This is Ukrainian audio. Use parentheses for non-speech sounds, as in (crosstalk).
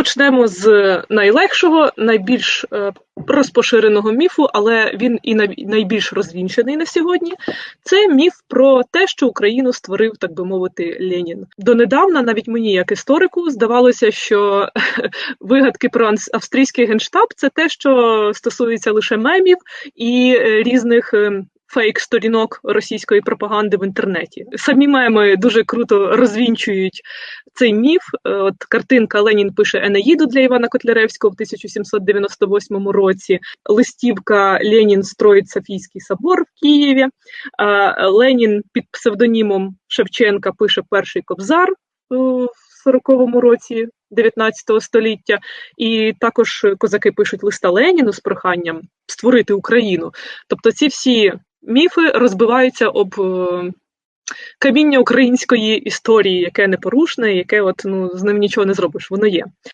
Почнемо з найлегшого, найбільш е, розпоширеного міфу, але він і найбільш розвінчений на сьогодні. Це міф про те, що Україну створив, так би мовити, Ленін. Донедавна, навіть мені, як історику, здавалося, що (laughs) вигадки про австрійський генштаб це те, що стосується лише мемів і е, різних. Фейк-сторінок російської пропаганди в інтернеті. Самі меми дуже круто розвінчують цей міф. Е, От картинка Ленін пише Енеїду для Івана Котляревського в 1798 році. Листівка Ленін строїть Софійський собор в Києві. Е, Ленін під псевдонімом Шевченка пише перший кобзар в 40-му році 19 століття. І також козаки пишуть листа Леніну з проханням створити Україну. Тобто ці всі міфи розбиваються об е, каміння української історії, яке непорушне, яке от ну з ним нічого не зробиш, воно є.